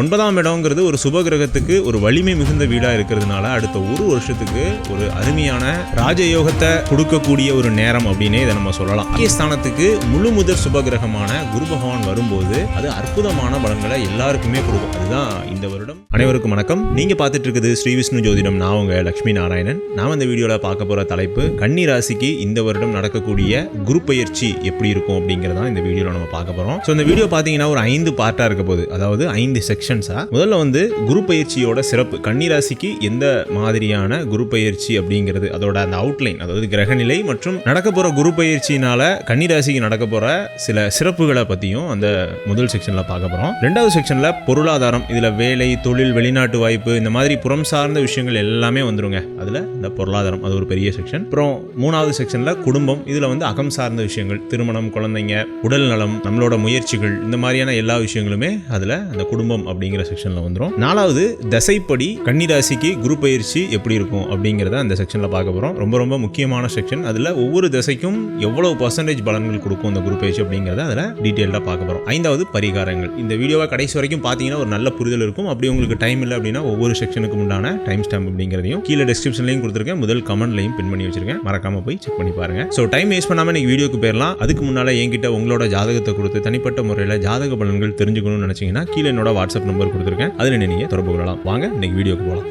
ஒன்பதாம் இடம்ங்கிறது ஒரு சுப கிரகத்துக்கு ஒரு வலிமை மிகுந்த வீடாக இருக்கிறதுனால அடுத்த ஒரு வருஷத்துக்கு ஒரு அருமையான ராஜயோகத்தை கொடுக்கக்கூடிய ஒரு நேரம் அப்படின்னே இதை நம்ம சொல்லலாம். ஸ்தானத்துக்கு முழு முதற் சுப கிரகமான குரு பகவான் வரும்போது அது அற்புதமான பலன்களை எல்லாருக்குமே கொடுக்கும். அதுதான் இந்த வருடம். அனைவருக்கும் வணக்கம். நீங்க பார்த்துட்டு இருக்குது ஸ்ரீ விஷ்ணு ஜோதிடம். நான் உங்க லட்சுமி நாராயணன். நான் இந்த வீடியோவில் பார்க்க போற தலைப்பு கன்னி ராசிக்கு இந்த வருடம் நடக்கக்கூடிய குரு பயிற்சி எப்படி இருக்கும் அப்படிங்கிறதான் இந்த வீடியோவில் நம்ம பார்க்க போறோம். ஸோ இந்த வீடியோ பார்த்தீங்கன்னா ஒரு ஐந்து பார்ட்டாக இருக்க போகுது. அதாவது ஐந்து செக்ஷன்ஸா முதல்ல வந்து குரு பயிற்சியோட சிறப்பு. கன்னிராசிக்கு எந்த மாதிரியான குரு பயிற்சி அப்படிங்கிறது அதோட அந்த அவுட்லைன் அதாவது கிரகநிலை மற்றும் நடக்க போற குரு பயிற்சியினால கன்னிராசிக்கு நடக்க போற சில சிறப்புகளை பத்தியும் அந்த முதல் செக்ஷன்ல பார்க்க போறோம். ரெண்டாவது செக்ஷன்ல பொருளாதாரம் இதுல வேலை தொழில் வெளிநாட்டு வாய்ப்பு இந்த மாதிரி புறம் சார்ந்த விஷயங்கள் எல்லாமே வந்துருங்க. அதுல இந்த பொருளாதாரம் அது ஒரு பெரிய செக்ஷன் அப்புறம் மூணாவது செக்ஷன்ல குடும்பம் இதுல வந்து அகம் சார்ந்த விஷயங்கள் திருமணம் குழந்தைங்க உடல் நலம் நம்மளோட முயற்சிகள் இந்த மாதிரியான எல்லா விஷயங்களுமே அதுல அந்த குடும்பம் அப்படிங்கிற செக்ஷன்ல வந்துடும் நாலாவது தசைப்படி கன்னிராசிக்கு குரு பயிற்சி எப்படி இருக்கும் அப்படிங்கிறத அந்த செக்ஷன்ல பார்க்க போறோம். ரொம்ப ரொம்ப முக்கியமான செக்ஷன் அதுல ஒவ்வொரு தசைக்கும் எவ்வளவு பர்சன்டேஜ் பலன்கள் கொடுக்கும் அந்த குரு பயிற்சி அப்படிங்கிறத அதுல டீட்டெயிலாக பார்க்க போறோம். ஐந்தாவது பரிகாரங்கள். இந்த வீடியோவை கடைசி வரைக்கும் பார்த்தீங்கன்னா ஒரு நல்ல புரிதல் இருக்கும். அப்படி உங்களுக்கு டைம் இல்லை அப்படின்னா ஒவ்வொரு செக்ஷனுக்கு உண்டான டைம் ஸ்டாம்ப் அப்படிங்கிறதையும் கீழே டிஸ்கிரிப்ஷன்லையும் கொடுத்துருக்கேன். முதல் கமெண்ட்லையும் பின் பண்ணி வச்சிருக்கேன். மறக்காம போய் செக் பண்ணி பாருங்க. ஸோ டைம் வேஸ்ட் பண்ணாம நீங்கள் வீடியோக்கு போயிடலாம். அதுக்கு முன்னால என்கிட்ட உங்களோட ஜாதகத்தை கொடுத்து தனிப்பட்ட முறையில் ஜாதக பலன்கள் தெரிஞ்சுக்கணும்னு நினைச்சீங்கன்னா கீழே என்னோட வாட்ஸ்அப் நம்பர் கொடுத்துருக்கேன். அதில் நீங்கள் தொடர்பு கொள்ளலாம். வாங்க இன்னைக்கு வீடியோக்கு போகலாம்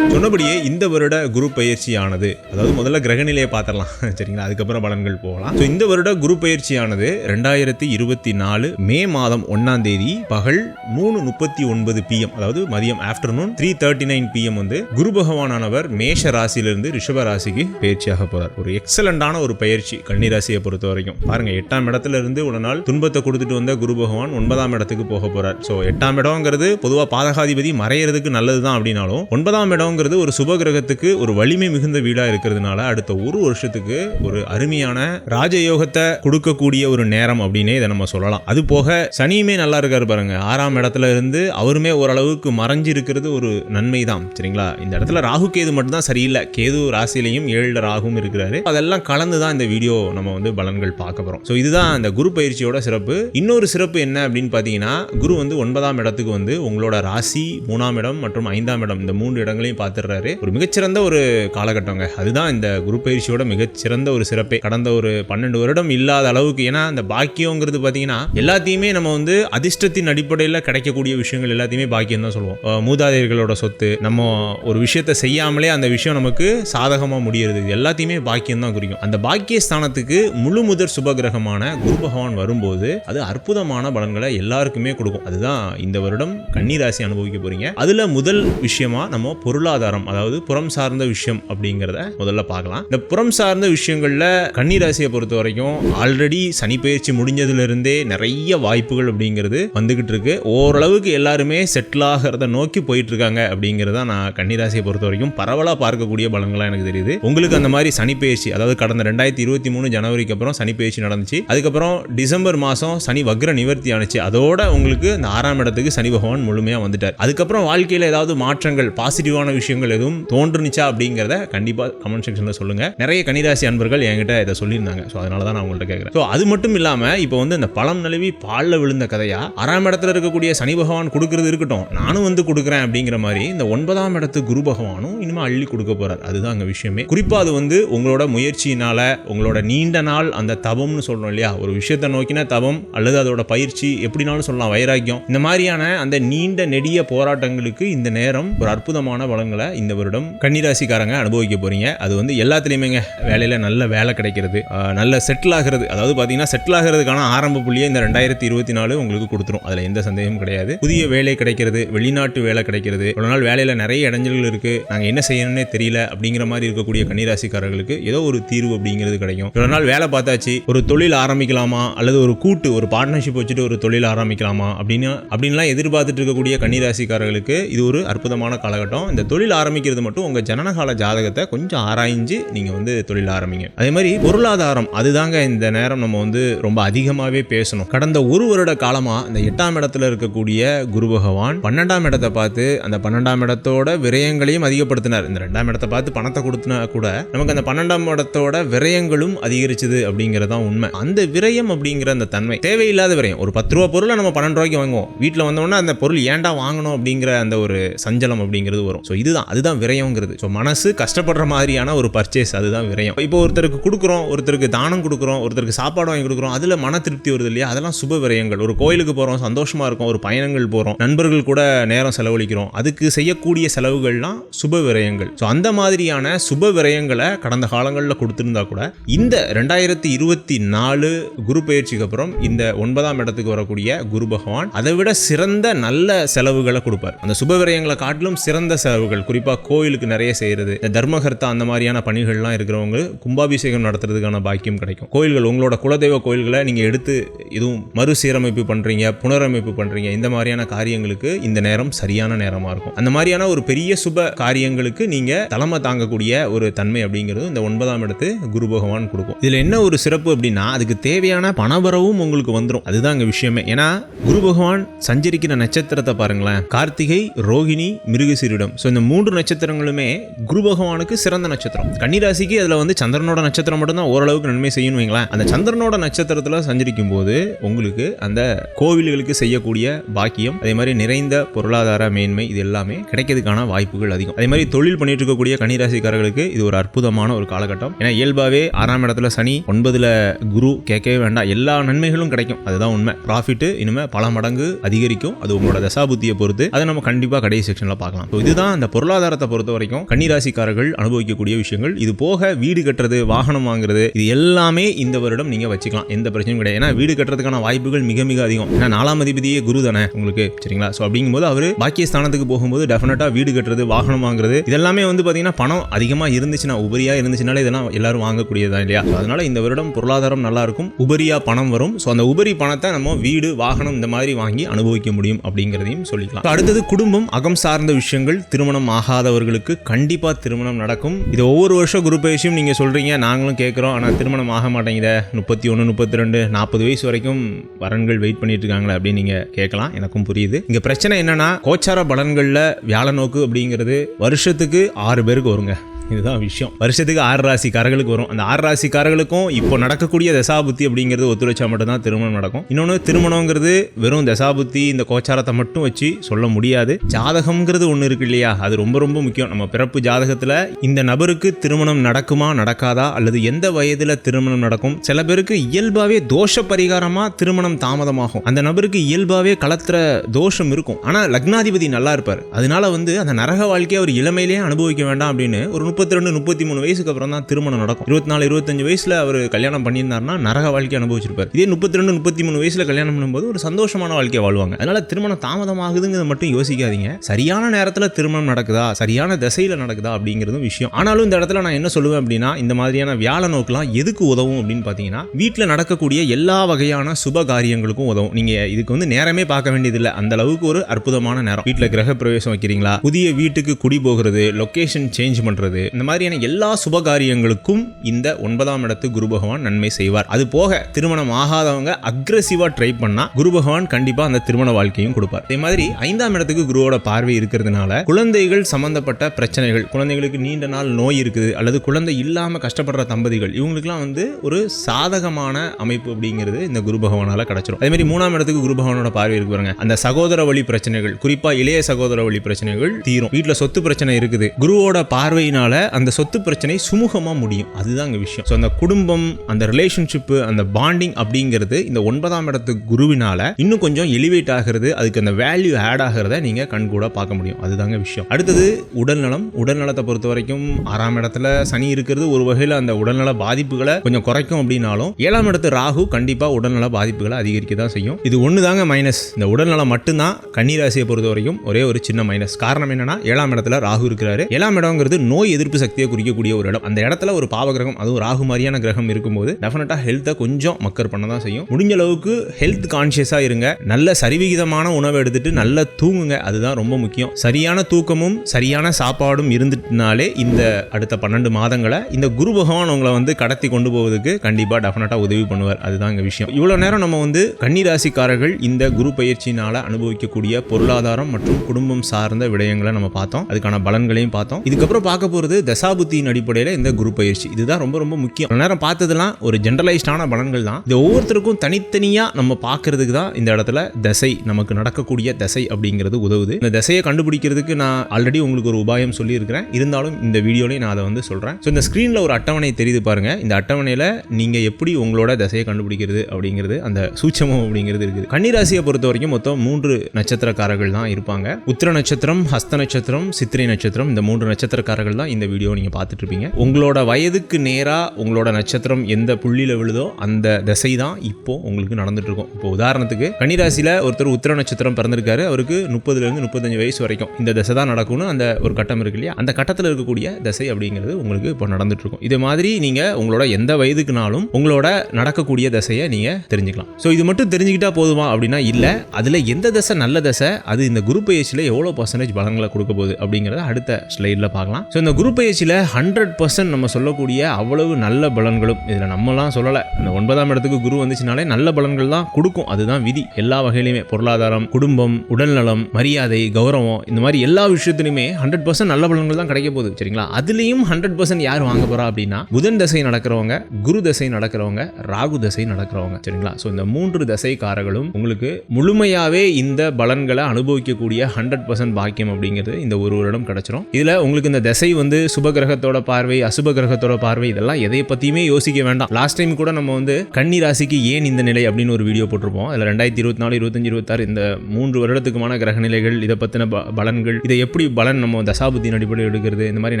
சொன்னபடியே இந்த வருட குரு பயிற்சியானது அதாவது முதல்ல கிரகநிலையை பார்த்துடலாம் சரிங்களா? அதுக்கப்புறம் பலன்கள் போகலாம். ஸோ இந்த வருட குரு பயிற்சியானது ரெண்டாயிரத்தி இருபத்தி நாலு மே மாதம் ஒன்னாம் தேதி பகல் மூணு முப்பத்தி ஒன்பது பிஎம் அதாவது மதியம் afternoon three thirty nine PM வந்து குரு பகவானானவர் மேஷ ராசியிலிருந்து ரிஷப ராசிக்கு பயிற்சியாக போறார். ஒரு எக்ஸலண்டான ஒரு பயிற்சி கன்னிராசியை பொறுத்த வரைக்கும். பாருங்க எட்டாம் இடத்துல இருந்து ஒரு நாள் துன்பத்தை கொடுத்துட்டு வந்த குரு பகவான் ஒன்பதாம் இடத்துக்கு போக போறார். ஸோ எட்டாம் இடம்ங்கிறது பொதுவாக பாதகாதிபதி மறையிறதுக்கு நல்லதுதான் அப்படின்னாலும் ஒன்பதாம் இடம்ங்கிறது ஒரு சுப கிரகத்துக்கு ஒரு வலிமை மிகுந்த வீடா இருக்கிறதுனால அடுத்த ஒரு வருஷத்துக்கு ஒரு அருமையான ராஜயோகத்தை கொடுக்கக்கூடிய ஒரு நேரம் அப்படின்னே இதை நம்ம சொல்லலாம். அது போக சனியுமே நல்லா இருக்காரு பாருங்க. ஆறாம் இடத்துல இருந்து அவருமே ஓரளவுக்கு மறைஞ்சு இருக்கிறது ஒரு நன்மை தான் சரிங்களா? இந்த இடத்துல ராகு கேது மட்டும்தான் சரியில்லை. கேது ராசியிலையும் ஏழு ராகும் இருக்கிறாரு. அதெல்லாம் கலந்து தான் இந்த வீடியோ நம்ம வந்து பலன்கள் பார்க்க போறோம். ஸோ இதுதான் இந்த குரு பயிற்சியோட சிறப்பு. இன்னொரு சிறப்பு என்ன அப்படின்னு பார்த்தீங்கன்னா குரு வந்து ஒன்பதாம் இடத்துக்கு வந்து உங்களோட ராசி மூணாம் இடம் மற்றும் ஐந்தாம் இடம். இந்த மூன்று இடங்களையும் பார்த்து பார்த்துடுறாரு ஒரு மிகச்சிறந்த ஒரு காலகட்டங்க. அதுதான் இந்த குரு பயிற்சியோட மிகச்சிறந்த ஒரு சிறப்பே. கடந்த ஒரு பன்னெண்டு வருடம் இல்லாத அளவுக்கு ஏன்னா அந்த பாக்கியங்கிறது பார்த்தீங்கன்னா எல்லாத்தையுமே நம்ம வந்து அதிர்ஷ்டத்தின் அடிப்படையில் கிடைக்கக்கூடிய விஷயங்கள் எல்லாத்தையுமே பாக்கியம் தான் சொல்லுவோம். மூதாதையர்களோட சொத்து நம்ம ஒரு விஷயத்தை செய்யாமலே அந்த விஷயம் நமக்கு சாதகமாக முடியறது இது எல்லாத்தையுமே பாக்கியம் தான் குறிக்கும். அந்த பாக்கிய ஸ்தானத்துக்கு முழு முதற் சுப கிரகமான குரு பகவான் வரும்போது அது அற்புதமான பலன்களை எல்லாருக்குமே கொடுக்கும். அதுதான் இந்த வருடம் கன்னிராசி அனுபவிக்க போறீங்க. அதுல முதல் விஷயமா நம்ம பொருளாதாரம் அதாவது புறம் சார்ந்த விஷயம் அப்படிங்கிறத முதல்ல பார்க்கலாம். இந்த புறம் சார்ந்த விஷயங்கள்ல கன்னி ராசியை பொறுத்த வரைக்கும் ஆல்ரெடி சனி பயிற்சி முடிஞ்சதுல இருந்தே நிறைய வாய்ப்புகள் அப்படிங்கிறது வந்துகிட்டு இருக்கு. ஓரளவுக்கு எல்லாருமே செட்டில் ஆகிறத நோக்கி போயிட்டு இருக்காங்க அப்படிங்கிறத நான் கன்னி ராசியை பொறுத்த வரைக்கும் பரவலாக பார்க்கக்கூடிய பலங்களாக எனக்கு தெரியுது. உங்களுக்கு அந்த மாதிரி சனி பயிற்சி அதாவது கடந்த ரெண்டாயிரத்தி இருபத்தி மூணு ஜனவரிக்கு அப்புறம் சனி பயிற்சி நடந்துச்சு. அதுக்கப்புறம் டிசம்பர் மாதம் சனி வக்ர நிவர்த்தி ஆனிச்சு. அதோட உங்களுக்கு இந்த ஆறாம் இடத்துக்கு சனி பகவான் முழுமையாக வந்துட்டார். அதுக்கப்புறம் வாழ்க்கையில் ஏதாவது மாற்றங்கள் பாசிட்டிவான விஷயங்கள் எதுவும் தோன்றுனுச்சா அப்படிங்கிறத கண்டிப்பாக கமெண்ட் செக்ஷனில் சொல்லுங்க. நிறைய கன்னிராசி அன்பர்கள் என்கிட்ட இதை சொல்லியிருந்தாங்க. ஸோ அதனால தான் நான் உங்கள்கிட்ட கேட்குறேன் ஸோ அது மட்டும் இல்லாமல் இப்போ வந்து இந்த பழம் நழுவி பாலில் விழுந்த கதையா ஆறாம் இடத்துல இருக்கக்கூடிய சனி பகவான் கொடுக்கறது இருக்கட்டும் நானும் வந்து கொடுக்குறேன் அப்படிங்கிற மாதிரி இந்த ஒன்பதாம் இடத்து குரு பகவானும் இனிமேல் அள்ளி கொடுக்க போறார். அதுதான் அங்கே விஷயமே. குறிப்பாக அது வந்து உங்களோட முயற்சியினால உங்களோட நீண்ட நாள் அந்த தபம்னு சொல்றோம் இல்லையா? ஒரு விஷயத்தை நோக்கின தவம் அல்லது அதோட பயிற்சி எப்படினாலும் சொல்லலாம் வைராக்கியம். இந்த மாதிரியான அந்த நீண்ட நெடிய போராட்டங்களுக்கு இந்த நேரம் ஒரு அற்புதமான பலன்களை இந்த வருடம் கன்னிராசிக்காரங்க அனுபவிக்க போறீங்க. அது வந்து எல்லாத்துலேயுமேங்க வேலையில நல்ல வேலை கிடைக்கிறது நல்ல செட்டில் ஆகிறது. அதாவது பார்த்தீங்கன்னா செட்டில் ஆகிறதுக்கான ஆரம்ப புள்ளியை இந்த ரெண்டாயிரத்தி இருபத்தி நாலு உங்களுக்கு கொடுத்துரும். அதில் எந்த சந்தேகமும் கிடையாது. புதிய வேலை கிடைக்கிறது வெளிநாட்டு வேலை கிடைக்கிறது. ஒரு நாள் வேலையில் நிறைய இடைஞ்சல்கள் இருக்கு. நாங்கள் என்ன செய்யணும்னே தெரியல அப்படிங்கிற மாதிரி இருக்கக்கூடிய கன்னிராசிக்காரர்களுக்கு ஏதோ ஒரு தீர்வு அப்படிங்கிறது கிடைக்கும். ஒரு நாள் வேலை பார்த்தாச்சு ஒரு தொழில் ஆரம்பிக்கலாமா? அல்லது ஒரு கூட்டு ஒரு பார்ட்னர்ஷிப் வச்சுட்டு ஒரு தொழில் ஆரம்பிக்கலாமா? அப்படின்னு அப்படின்லாம் எதிர்பார்த்துட்டு இருக்கக்கூடிய கன்னிராசிக்காரர்களுக்கு இது ஒரு அற்புதமான காலகட்டம். இந்த தொழில் தொழில் ஆரம்பிக்கிறது மட்டும் உங்க ஜனனகால ஜாதகத்தை கொஞ்சம் ஆராய்ஞ்சு நீங்க வந்து தொழில் ஆரம்பிங்க. அதே மாதிரி பொருளாதாரம் அதுதாங்க இந்த நேரம் நம்ம வந்து ரொம்ப அதிகமாகவே பேசணும். கடந்த ஒரு வருட காலமா இந்த எட்டாம் இடத்துல இருக்கக்கூடிய குரு பகவான் பன்னெண்டாம் இடத்தை பார்த்து அந்த பன்னெண்டாம் இடத்தோட விரயங்களையும் அதிகப்படுத்தினார். இந்த ரெண்டாம் இடத்தை பார்த்து பணத்தை கொடுத்தினா கூட நமக்கு அந்த பன்னெண்டாம் இடத்தோட விரயங்களும் அதிகரிச்சது அப்படிங்கறதான் உண்மை. அந்த விரயம் அப்படிங்கிற அந்த தன்மை தேவையில்லாத விரயம். ஒரு பத்து ரூபா பொருளை நம்ம பன்னெண்டு ரூபாய்க்கு வாங்குவோம். வீட்டில் வந்தோடனே அந்த பொருள் ஏன்டா வாங்கணும் அப்படிங்கிற அந்த ஒரு சஞ்சலம் அப்படிங்கிறது வரும். ஸோ இதுதான். அதுதான் விரயங்கிறது ஸோ மனசு கஷ்டப்படுற மாதிரியான ஒரு பர்ச்சேஸ் அதுதான் விரயம். இப்போ ஒருத்தருக்கு கொடுக்குறோம் ஒருத்தருக்கு தானம் கொடுக்குறோம் ஒருத்தருக்கு சாப்பாடு வாங்கி கொடுக்குறோம் அதில் மன திருப்தி வருது இல்லையா? அதெல்லாம் சுப விரயங்கள். ஒரு கோயிலுக்கு போகிறோம் சந்தோஷமா இருக்கும் ஒரு பயணங்கள் போகிறோம் நண்பர்கள் கூட நேரம் செலவழிக்கிறோம் அதுக்கு செய்யக்கூடிய செலவுகள்லாம் சுப விரயங்கள். ஸோ அந்த மாதிரியான சுப விரயங்களை கடந்த காலங்களில் கொடுத்துருந்தா கூட இந்த ரெண்டாயிரத்தி இருபத்தி நாலு குரு பயிற்சிக்கு அப்புறம் இந்த ஒன்பதாம் இடத்துக்கு வரக்கூடிய குரு பகவான் அதை விட சிறந்த நல்ல செலவுகளை கொடுப்பார். அந்த சுப விரயங்களை காட்டிலும் சிறந்த செலவுகள் குறிப்பாக கோயிலுக்கு நிறைய செய்கிறது இந்த தர்மகர்த்தா அந்த மாதிரியான பணிகள்லாம் இருக்கிறவங்க கும்பாபிஷேகம் நடத்துறதுக்கான பாக்கியம் கிடைக்கும். கோயில்கள் உங்களோட குலதெய்வ கோயில்களை நீங்கள் எடுத்து இதுவும் மறுசீரமைப்பு பண்ணுறீங்க புனரமைப்பு பண்ணுறீங்க இந்த மாதிரியான காரியங்களுக்கு இந்த நேரம் சரியான நேரமாக இருக்கும். அந்த மாதிரியான ஒரு பெரிய சுப காரியங்களுக்கு நீங்கள் தலைமை தாங்கக்கூடிய ஒரு தன்மை அப்படிங்கிறது இந்த ஒன்பதாம் இடத்து குரு பகவான் கொடுக்கும். இதில் என்ன ஒரு சிறப்பு அப்படின்னா அதுக்கு தேவையான பணவரவும் உங்களுக்கு வந்துடும் அதுதான் அங்கே விஷயமே. ஏன்னா குரு பகவான் சஞ்சரிக்கிற நட்சத்திரத்தை பாருங்களேன். கார்த்திகை ரோகிணி மிருகசீரிடம். ஸோ இந்த மூணு மூன்று நட்சத்திரங்களுமே குரு பகவானுக்கு சிறந்த நட்சத்திரம். கன்னிராசிக்கு அதில் வந்து சந்திரனோட நட்சத்திரம் மட்டும்தான் ஓரளவுக்கு நன்மை செய்யும் வைங்களேன். அந்த சந்திரனோட நட்சத்திரத்தில் சஞ்சரிக்கும் போது உங்களுக்கு அந்த கோவில்களுக்கு செய்யக்கூடிய பாக்கியம் அதே மாதிரி நிறைந்த பொருளாதார மேன்மை இது எல்லாமே கிடைக்கிறதுக்கான வாய்ப்புகள் அதிகம். அதே மாதிரி தொழில் பண்ணிட்டு இருக்கக்கூடிய கன்னிராசிக்காரர்களுக்கு இது ஒரு அற்புதமான ஒரு காலகட்டம். ஏன்னா இயல்பாகவே ஆறாம் இடத்துல சனி ஒன்பதுல குரு கேட்கவே வேண்டாம். எல்லா நன்மைகளும் கிடைக்கும். அதுதான் உண்மை. ப்ராஃபிட் இனிமேல் பல மடங்கு அதிகரிக்கும். அது உங்களோட தசாபுத்தியை பொறுத்து. அதை நம்ம கண்டிப்பாக கடைசி செக்ஷனில் பார்க்கலாம். இதுதான் அந்த பொருளாதாரத்தை பொறுத்த வரைக்கும் கன்னிராசிக்காரர்கள் அனுபவிக்கக்கூடிய விஷயங்கள். இது போக வீடு கட்டுறது வாகனம் வாங்குறது இது எல்லாமே இந்த வருடம் நீங்க வச்சுக்கலாம். எந்த பிரச்சனையும் கிடையாது. ஏன்னா வீடு கட்டுறதுக்கான வாய்ப்புகள் மிக மிக அதிகம். ஏன்னா நாலாம் அதிபதியே குரு தானே உங்களுக்கு சரிங்களா? ஸோ அப்படிங்கும்போது அவர் பாக்கிய ஸ்தானத்துக்கு போகும்போது டெஃபினட்டா வீடு கட்டுறது வாகனம் வாங்குறது இதெல்லாமே வந்து பாத்தீங்கன்னா பணம் அதிகமா இருந்துச்சுன்னா உபரியா இருந்துச்சுனாலே இதெல்லாம் எல்லாரும் வாங்கக்கூடியதா இல்லையா? அதனால இந்த வருடம் பொருளாதாரம் நல்லா இருக்கும் உபரியா பணம் வரும். ஸோ அந்த உபரி பணத்தை நம்ம வீடு வாகனம் இந்த மாதிரி வாங்கி அனுபவிக்க முடியும் அப்படிங்கிறதையும் சொல்லிக்கலாம். அடுத்தது குடும்பம் அகம் சார்ந்த விஷயங்கள் திருமணம் ஆகாதவர்களுக்கு கண்டிப்பாக திருமணம் நடக்கும். இது ஒவ்வொரு வருஷம் குரூப் பயிற்சியும் நீங்கள் சொல்கிறீங்க நாங்களும் கேட்குறோம் ஆனால் திருமணம் ஆக மாட்டேங்குதே. முப்பத்தி ஒன்று முப்பத்தி ரெண்டு நாற்பது வயசு வரைக்கும் வரன்கள் வெயிட் பண்ணிட்டு இருக்காங்களே அப்படின்னு நீங்கள் கேட்கலாம் எனக்கும் புரியுது. இங்கே பிரச்சனை என்னென்னா கோச்சார பலன்களில் வியாழ நோக்கு அப்படிங்கிறது வருஷத்துக்கு ஆறு பேருக்கு வருங்க. இதுதான் விஷயம். வருஷத்துக்கு ஆறு ராசிக்காரர்களுக்கு வரும். அந்த ஆறு ராசிக்காரர்களுக்கும் இப்போ நடக்கக்கூடிய தசாபுத்தி அப்படிங்கிறது ஒத்துழைச்சா மட்டும்தான் திருமணம் நடக்கும். இன்னொன்று திருமணங்கிறது வெறும் தசாபுத்தி இந்த கோச்சாரத்தை மட்டும் வச்சு சொல்ல முடியாது. ஜாதகம்ங்கிறது ஒன்று இருக்கு இல்லையா? அது ரொம்ப ரொம்ப முக்கியம். நம்ம பிறப்பு ஜாதகத்தில் இந்த நபருக்கு திருமணம் நடக்குமா நடக்காதா? அல்லது எந்த வயதில் திருமணம் நடக்கும்? சில பேருக்கு இயல்பாகவே தோஷ பரிகாரமாக திருமணம் தாமதமாகும். அந்த நபருக்கு இயல்பாகவே களத்துற தோஷம் இருக்கும். ஆனால் லக்னாதிபதி நல்லா இருப்பார். அதனால வந்து அந்த நரக வாழ்க்கையை அவர் இளமையிலேயே அனுபவிக்க வேண்டாம் அப்படின்னு ஒரு முப்பத்தி ரெண்டு முப்பத்தி மூணு வயசுக்கு அப்புறம் தான் திருமணம் நடக்கும். இருபத்தி நாலு இருபத்தஞ்சு வயசுல அவர் கல்யாணம் பண்ணியிருந்தாருன்னா நரக வாழ்க்கை அனுபவிச்சிருப்பார். இதே முப்பத்தி ரெண்டு முப்பத்தி மூணு வயசுல கல்யாணம் பண்ணும்போது ஒரு சந்தோஷமான வாழ்க்கையை வாழ்வாங்க. அதனால திருமணம் தாமதமாகுதுங்கிறத மட்டும் யோசிக்காதீங்க. சரியான நேரத்தில் திருமணம் நடக்குதா சரியான திசையில் நடக்குதா அப்படிங்கிறதும் விஷயம். ஆனாலும் இந்த இடத்துல நான் என்ன சொல்லுவேன் அப்படின்னா இந்த மாதிரியான வியாழ நோக்கெல்லாம் எதுக்கு உதவும் அப்படின்னு பார்த்தீங்கன்னா வீட்டில் நடக்கக்கூடிய எல்லா வகையான சுப காரியங்களுக்கும் உதவும். நீங்க இதுக்கு வந்து நேரமே பார்க்க வேண்டியதில்லை. அந்த அளவுக்கு ஒரு அற்புதமான நேரம். வீட்டில் கிரக பிரவேசம் வைக்கிறீங்களா? புதிய வீட்டுக்கு குடி போகிறது லொக்கேஷன் சேஞ்ச் பண்ணுறது இந்த மாதிரியான எல்லா சுபகாரியங்களுக்கும் இந்த ஒன்பதாம் இடத்து குரு பகவான் நன்மை செய்வார். அது போக திருமணம் ஆகாதவங்க அக்ரெசிவா ட்ரை பண்ணா குரு பகவான் கண்டிப்பா அந்த திருமண வாழ்க்கையும் கொடுப்பார். அதே மாதிரி ஐந்தாம் இடத்துக்கு குருவோட பார்வை இருக்கிறதுனால குழந்தைகள் சம்பந்தப்பட்ட பிரச்சனைகள் குழந்தைகளுக்கு நீண்ட நாள் நோய் இருக்குது அல்லது குழந்தை இல்லாம கஷ்டப்படுற தம்பதிகள் இவங்களுக்குலாம் வந்து ஒரு சாதகமான அமைப்பு அப்படிங்கிறது இந்த குரு பகவானால கிடைச்சிடும் அதே மாதிரி மூணாம் இடத்துக்கு குரு பகவானோட பார்வை இருக்கு பாருங்க. அந்த சகோதர வழி பிரச்சனைகள் குறிப்பா இளைய சகோதர வழி பிரச்சனைகள் தீரும். வீட்டுல சொத்து பிரச்சனை இருக்குது. குருவோட பார்வையினால அந்த சொத்து பிரச்சனை சுமூகமாக முடியும். அதுதான் அங்கே விஷயம். ஸோ அந்த குடும்பம் அந்த ரிலேஷன்ஷிப்பு அந்த பாண்டிங் அப்படிங்கிறது இந்த ஒன்பதாம் இடத்து குருவினால இன்னும் கொஞ்சம் எலிவேட் ஆகிறது அதுக்கு அந்த வேல்யூ ஆட் ஆகிறத நீங்கள் கண் கூட பார்க்க முடியும். அதுதாங்க விஷயம். அடுத்தது உடல்நலம் உடல்நலத்தை பொறுத்த வரைக்கும் ஆறாம் இடத்துல சனி இருக்கிறது. ஒரு வகையில் அந்த உடல்நல பாதிப்புகளை கொஞ்சம் குறைக்கும் அப்படின்னாலும் ஏழாம் இடத்து ராகு கண்டிப்பாக உடல்நல பாதிப்புகளை அதிகரிக்க தான் செய்யும். இது ஒன்று தாங்க மைனஸ் இந்த உடல்நலம் மட்டும்தான் கன்னிராசியை பொறுத்த வரைக்கும் ஒரே ஒரு சின்ன மைனஸ் காரணம் என்னன்னா ஏழாம் இடத்துல ராகு இருக்கிறாரு. ஏழாம் இடங்கிறது நோய் எதிர்ப்பு சக்தியை குறிக்கக்கூடிய ஒரு இடம். அந்த இடத்துல ஒரு பாவ கிரகம் அதுவும் ராகு மாதிரியான கிரகம் இருக்கும்போது டெஃபினட்டா ஹெல்த்தை கொஞ்சம் மக்கர் பண்ண தான் செய்யும். முடிஞ்ச அளவுக்கு ஹெல்த் கான்சியஸா இருங்க. நல்ல சரிவிகிதமான உணவு எடுத்துட்டு நல்லா தூங்குங்க. அதுதான் ரொம்ப முக்கியம். சரியான தூக்கமும் சரியான சாப்பாடும் இருந்துட்டுனாலே இந்த அடுத்த பன்னெண்டு மாதங்களை இந்த குரு பகவான் உங்களை வந்து கடத்தி கொண்டு போவதுக்கு கண்டிப்பா டெஃபினட்டா உதவி பண்ணுவார். அதுதான் இங்க விஷயம். இவ்வளவு நேரம் நம்ம வந்து கன்னிராசிக்காரர்கள் இந்த குரு பயிற்சியினால அனுபவிக்கக்கூடிய பொருளாதாரம் மற்றும் குடும்பம் சார்ந்த விடயங்களை நம்ம பார்த்தோம். அதுக்கான பலன்களையும் பார்த்தோம். இதுக்கப்புறம் பார்க்க அதாவது தசாபுத்தியின் அடிப்படையில் இந்த குரு பயிற்சி. இதுதான் ரொம்ப ரொம்ப முக்கியம். நேரம் பார்த்ததுலாம் ஒரு ஜென்ரலைஸ்டான பலன்கள் தான். இது ஒவ்வொருத்தருக்கும் தனித்தனியாக நம்ம பார்க்கறதுக்கு தான் இந்த இடத்துல தசை நமக்கு நடக்கக்கூடிய தசை அப்படிங்கிறது உதவுது. இந்த தசையை கண்டுபிடிக்கிறதுக்கு நான் ஆல்ரெடி உங்களுக்கு ஒரு உபாயம் சொல்லியிருக்கிறேன். இருந்தாலும் இந்த வீடியோலையும் நான் அதை வந்து சொல்கிறேன் ஸோ இந்த ஸ்க்ரீனில் ஒரு அட்டவணை தெரியுது பாருங்கள் இந்த அட்டவணையில் நீங்கள் எப்படி உங்களோட தசையை கண்டுபிடிக்கிறது அப்படிங்கிறது அந்த சூட்சமம் அப்படிங்கிறது இருக்குது. கன்னிராசியை பொறுத்த வரைக்கும் மொத்தம் மூன்று நட்சத்திரக்காரர்கள் தான் இருப்பாங்க. உத்திர நட்சத்திரம் ஹஸ்த நட்சத்திரம் சித்திரை நட்சத்திரம் இந்த மூன்று நட்சத்திரக்காரர்கள் தான் இந்த வீடியோ நீங்கள் பார்த்துட்ருப்பீங்க. உங்களோட வயதுக்கு நேராக உங்களோட நட்சத்திரம் எந்த புள்ளியில் விழுதோ அந்த திசை தான் இப்போ உங்களுக்கு நடந்துட்டுருக்கும் இப்போ உதாரணத்துக்கு கன்னிராசியில் ஒருத்தர் உத்திர நட்சத்திரம் பிறந்திருக்காரு. அவருக்கு முப்பதுலேருந்து முப்பத்தஞ்சு வயசு வரைக்கும் இந்த திசை தான் நடக்கும்னு அந்த ஒரு கட்டம் இருக்கு இல்லையா? அந்த கட்டத்தில் இருக்கக்கூடிய திசை அப்படிங்கிறது உங்களுக்கு இப்போ நடந்துட்டுருக்கும் இது மாதிரி நீங்கள் உங்களோட எந்த வயதுக்குனாலும் உங்களோட நடக்கக்கூடிய திசையை நீங்கள் தெரிஞ்சுக்கலாம். ஸோ இது மட்டும் தெரிஞ்சுக்கிட்டா போதுமா அப்படின்னா இல்லை. அதில் எந்த திசை நல்ல தசை அது இந்த குரூப் ஏஜில் எவ்வளோ பர்சன்டேஜ் பலங்களை கொடுக்க போகுது அப்படிங்கிறத அடுத்த ஸ்லைடில் பார்க்கலாம். ஸோ இந்த குரூப் பயிற்சியில் ஹண்ட்ரட் பர்சன்ட் நம்ம சொல்லக்கூடிய அவ்வளவு நல்ல பலன்களும் இதில் நம்மலாம் சொல்லலை. அந்த ஒன்பதாம் இடத்துக்கு குரு வந்துச்சுனாலே நல்ல பலன்கள் தான் கொடுக்கும். அதுதான் விதி. எல்லா வகையிலுமே பொருளாதாரம் குடும்பம் உடல்நலம் மரியாதை கௌரவம் இந்த மாதிரி எல்லா விஷயத்துலையுமே ஹண்ட்ரட் பர்சன்ட் நல்ல பலன்கள் தான் கிடைக்க போகுது. சரிங்களா? அதுலேயும் ஹண்ட்ரட் பர்சன்ட் யார் வாங்க போகிறா அப்படின்னா புதன் தசை நடக்கிறவங்க குரு தசை நடக்கிறவங்க ராகு தசை நடக்கிறவங்க. சரிங்களா? ஸோ இந்த மூன்று தசைக்காரர்களும் உங்களுக்கு முழுமையாகவே இந்த பலன்களை அனுபவிக்கக்கூடிய ஹண்ட்ரட் பர்சன்ட் பாக்கியம் அப்படிங்கிறது இந்த ஒரு வருடம் கிடைச்சிரும். இதில் உங்களுக்கு இந்த தசை வந்து சுப கிரகத்தோட பார்வை அசுப கிரகத்தோட பார்வை இதெல்லாம் எதை பத்தியுமே யோசிக்க வேண்டாம். லாஸ்ட் டைம் கூட நம்ம வந்து கன்னி ராசிக்கு ஏன் இந்த நிலை அப்படின்னு ஒரு வீடியோ போட்டிருப்போம். அதில் ரெண்டாயிரத்தி இருபத்தி நாலு இருபத்தஞ்சு இருபத்தாறு இந்த மூன்று வருடத்துக்குமான கிரக நிலைகள் இதை பத்தின பலன்கள் இதை எப்படி பலன் நம்ம தசாபுத்தின் அடிப்படையில் எடுக்கிறது இந்த மாதிரி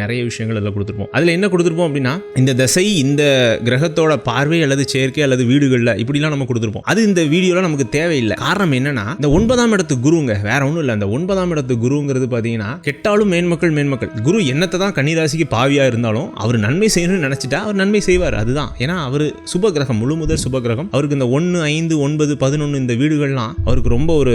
நிறைய விஷயங்கள் அதில் கொடுத்துருப்போம். அதில் என்ன கொடுத்துருப்போம் அப்படின்னா இந்த தசை இந்த கிரகத்தோட பார்வை அல்லது சேர்க்கை அல்லது வீடுகளில் இப்படிலாம் நம்ம கொடுத்துருப்போம். அது இந்த வீடியோவில் நமக்கு தேவையில்லை. காரணம் என்னன்னா இந்த ஒன்பதாம் இடத்து குருங்க வேற ஒன்றும் இல்லை அந்த ஒன்பதாம் இடத்து குருங்கிறது பார்த்தீங்கன்னா கெட்டாலும் மேன்மக்கள் மேன்மக்கள். குரு என்னத்தை தான் கன்னிராசிக்கு பாவியாக இருந்தாலும் அவர் நன்மை செய்யணும்னு நினச்சிட்டா அவர் நன்மை செய்வார். அதுதான். ஏன்னா அவர் சுப கிரகம் முழு முதல் சுப கிரகம் அவருக்கு இந்த ஒன்று ஐந்து ஒன்பது பதினொன்று இந்த வீடுகள்லாம் அவருக்கு ரொம்ப ஒரு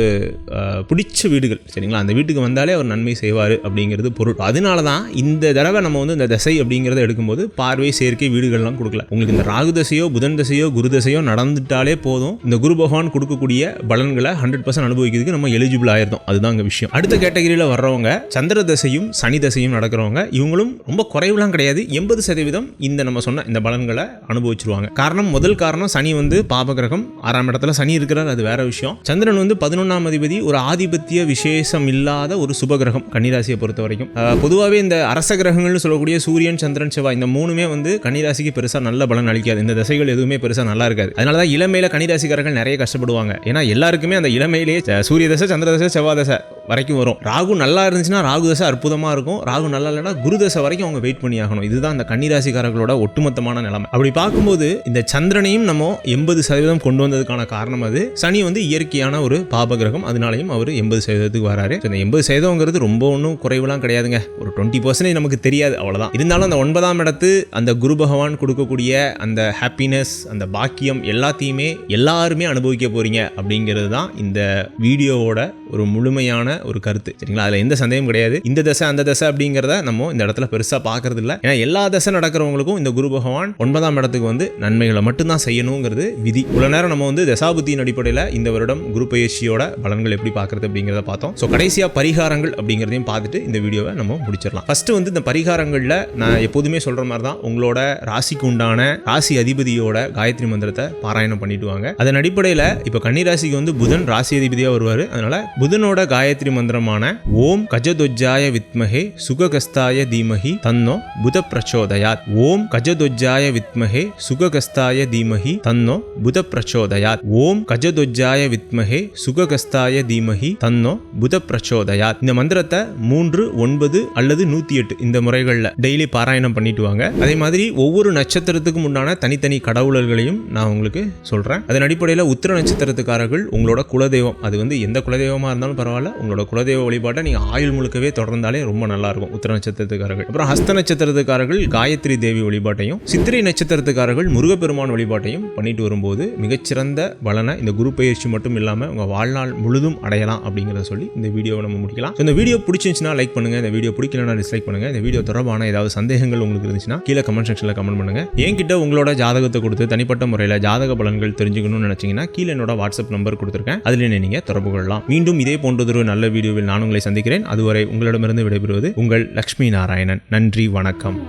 பிடிச்ச வீடுகள். சரிங்களா? அந்த வீட்டுக்கு வந்தாலே அவர் நன்மை செய்வார் அப்படிங்கிறது பொருள். அதனால தான் இந்த தடவை நம்ம வந்து இந்த தசை அப்படிங்கிறத எடுக்கும்போது பார்வை சேர்க்கை வீடுகள்லாம் கொடுக்கல. உங்களுக்கு இந்த ராகு தசையோ புதன் தசையோ குரு தசையோ நடந்துட்டாலே போதும். இந்த குரு பகவான் கொடுக்கக்கூடிய பலன்களை ஹண்ட்ரட் பர்சன்ட் அனுபவிக்கிறதுக்கு நம்ம எலிஜிபிள் ஆயிருந்தோம் அதுதான் விஷயம். அடுத்த கேட்டகரியில் வர்றவங்க சந்திர தசையும் சனி தசையும் நடக்கிறவங்க இவங்களும் ரொம்ப குறைவுலாம் கிடையாது. எண்பது சதவீதம் இந்த நம்ம சொன்ன இந்த பலன்களை அனுபவிச்சிருவாங்க. காரணம் முதல் காரணம் சனி வந்து பாபகிரகம். ஆறாம் இடத்துல சனி இருக்கிறார் அது வேற விஷயம். சந்திரன் வந்து பதினொன்றாம் அதிபதி ஒரு ஆதிபத்திய விசேஷம் இல்லாத ஒரு சுபகிரகம் கன்னிராசியை பொறுத்த வரைக்கும். பொதுவாகவே இந்த அரச கிரகங்கள்னு சொல்லக்கூடிய சூரியன் சந்திரன் செவ்வாய் இந்த மூணுமே வந்து கன்னிராசிக்கு பெருசாக நல்ல பலன் அளிக்காது. இந்த தசைகள் எதுவுமே பெருசாக நல்லா இருக்காது. அதனால தான் இளமையில கன்னிராசிக்காரர்கள் நிறைய கஷ்டப்படுவாங்க. ஏன்னா எல்லாருக்குமே அந்த இளமையிலேயே சூரிய தசை சந்திர தசை செவ்வாய் தசை வரைக்கும் வரும். ராகு நல்லா இருந்துச்சுன்னா ராகு தசை அற்புதமாக இருக்கும். ராகு நல்லா இல்லைன்னா குரு தசை வரைக்கும் அவங்க வெயிட் பண்ணி ஆகணும். இதுதான் அந்த கன்னிராசிக்காரர்களோட ஒட்டுமொத்தமான நிலைமை. அப்படி பார்க்கும்போது இந்த சந்திரனையும் நம்ம எண்பது சதவீதம் கொண்டு வந்ததுக்கான காரணம் அது. சனி வந்து இயற்கையான ஒரு பாபகிரகம். அதனாலையும் அவர் எண்பது சதவீதத்துக்கு வராரு. இந்த எண்பது சதவீதங்கிறது ரொம்ப ஒன்றும் குறைவுலாம் கிடையாதுங்க. ஒரு டுவெண்ட்டி பர்சன்டேஜ் நமக்கு தெரியாது அவ்வளோதான் இருந்தாலும் அந்த ஒன்பதாம் இடத்து அந்த குரு பகவான் கொடுக்கக்கூடிய அந்த ஹாப்பினஸ் அந்த பாக்கியம் எல்லாத்தையுமே எல்லாருமே அனுபவிக்க போறீங்க அப்படிங்கிறது தான் இந்த வீடியோவோட ஒரு முழுமையான ஒரு கருத்து சரிங்களா? அதில் எந்த சந்தேகம் கிடையாது. இந்த தசை அந்த தசை அப்படிங்கிறத நம்ம இந்த இடத்துல பெருசாக பார்க்கறது இல்லை ஏன்னா எல்லா தசை நடக்கிறவங்களுக்கும் இந்த குரு பகவான் ஒன்பதாம் இடத்துக்கு வந்து நன்மைகளை மட்டும்தான் செய்யணுங்கிறது விதி. இவ்வளோ நேரம் நம்ம வந்து தசாபுத்தியின் அடிப்படையில் இந்த வருடம் குரு பயிற்சியோட பலன்கள் எப்படி பார்க்கறது அப்படிங்கிறத பார்த்தோம். ஸோ கடைசியாக பரிகாரங்கள் அப்படிங்கிறதையும் பார்த்துட்டு இந்த வீடியோவை நம்ம முடிச்சிடலாம். ஃபர்ஸ்ட் வந்து இந்த பரிகாரங்களில் நான் எப்போதுமே சொல்கிற மாதிரி தான் உங்களோட ராசிக்கு உண்டான ராசி அதிபதியோட காயத்ரி மந்திரத்தை பாராயணம் பண்ணிட்டு வாங்க. அதன் அடிப்படையில் இப்போ கன்னிராசிக்கு வந்து புதன் ராசி அதிபதியாக வருவார். அதனால புதனோட காயத்ரி மந்திரமான ஓம் கஜதொஜ்ஜாய வித்மஹே சுககஸ்தாய தீமஹி தன்னோ புத பிரச்சோதயாத் ஓம் கஜதொஜ்ஜாய வித்மஹே சுககஸ்தாய தீமஹி தன்னோ புத பிரச்சோதயாத் ஓம் கஜதொஜ்ஜாய வித்மஹே சுககஸ்தாய தீமஹி தன்னோ புத பிரச்சோதயாத் இந்த மந்திரத்தை மூன்று ஒன்பது அல்லது நூத்தி எட்டு இந்த முறைகளில் டெய்லி பாராயணம் பண்ணிட்டு வாங்க அதே மாதிரி ஒவ்வொரு நட்சத்திரத்துக்கும் உண்டான தனித்தனி கடவுளர்களையும் நான் உங்களுக்கு சொல்றேன் அதன் அடிப்படையில் உத்திர நட்சத்திரத்துக்காரர்கள் உங்களோட குலதெய்வம் அது வந்து எந்த குலதெய்வமா இருந்தாலும் பரவாயில்ல உங்களோட உங்களோட குலதெய்வ வழிபாட்டை நீங்கள் ஆயுள் முழுக்கவே தொடர்ந்தாலே ரொம்ப நல்லாயிருக்கும். உத்திர நட்சத்திரத்துக்காரர்கள். அப்புறம் ஹஸ்த நட்சத்திரத்துக்காரர்கள் காயத்ரி தேவி வழிபாட்டையும் சித்திரை நட்சத்திரத்துக்காரர்கள் முருகப்பெருமான் வழிபாட்டையும் பண்ணிட்டு வரும்போது மிகச்சிறந்த பலனை இந்த குரு பயிற்சி மட்டும் இல்லாமல் உங்கள் வாழ்நாள் முழுதும் அடையலாம் அப்படிங்கிறத சொல்லி இந்த வீடியோவை நம்ம முடிக்கலாம். இந்த வீடியோ பிடிச்சிருந்துச்சுன்னா லைக் பண்ணுங்கள் இந்த வீடியோ பிடிக்கலனா டிஸ்லைக் பண்ணுங்கள் இந்த வீடியோ தொடர்பான ஏதாவது சந்தேகங்கள் உங்களுக்கு இருந்துச்சுன்னா கீழே கமெண்ட் செக்ஷனில் கமெண்ட் பண்ணுங்க. என்கிட்ட உங்களோட ஜாதகத்தை கொடுத்து தனிப்பட்ட முறையில் ஜாதக பலன்கள் தெரிஞ்சுக்கணும்னு நினச்சிங்கன்னா கீழே என்னோட வாட்ஸ்அப் நம்பர் கொடுத்துருக்கேன். அதில் நீங்கள் தொடர்பு கொள்ளலாம். மீண்டும் இதே போன்றதொரு நல்ல வீடியோவில் நான் உங்களை சந்திக்கிறேன். அதுவரை உங்களிடமிருந்து விடைபெறுவது உங்கள் லக்ஷ்மி நாராயணன். நன்றி வணக்கம்.